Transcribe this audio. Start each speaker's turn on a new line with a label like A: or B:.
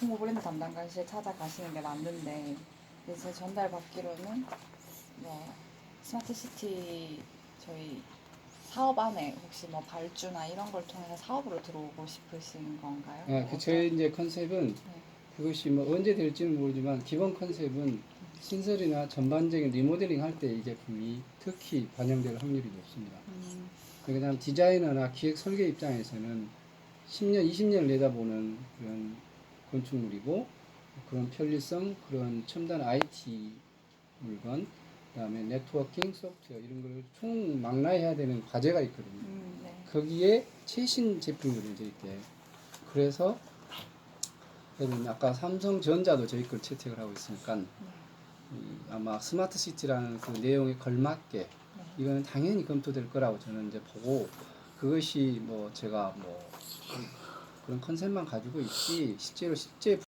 A: 홍보 브랜드 담당관실 찾아가시는 게 맞는데 이제 제 전달 받기로는 뭐 스마트 시티 저희 사업 안에 혹시 뭐 발주나 이런 걸 통해서 사업으로 들어오고 싶으신 건가요?
B: 아, 그 저희 이제 컨셉은
A: 네.
B: 그것이 뭐 언제 될지는 모르지만 기본 컨셉은 신설이나 전반적인 리모델링 할 때 이 제품이 특히 반영될 확률이 높습니다.
A: 음,
B: 그다음 디자이너나 기획 설계 입장에서는 10년, 20년을 내다보는 그런 건축물이고 그런 편리성, 그런 첨단 IT 물건, 그다음에 네트워킹 소프트웨어 이런 걸 총 망라해야 되는 과제가 있거든요.
A: 음, 네.
B: 거기에 최신 제품들을 이제 이렇게 그래서 아까 삼성전자도 저희 걸 채택을 하고 있으니까 이 아마 스마트 시티라는 그 내용에 걸맞게 이거는 당연히 검토될 거라고 저는 이제 보고 그것이 뭐 제가 뭐 그런 컨셉만 가지고 있지 실제로 실제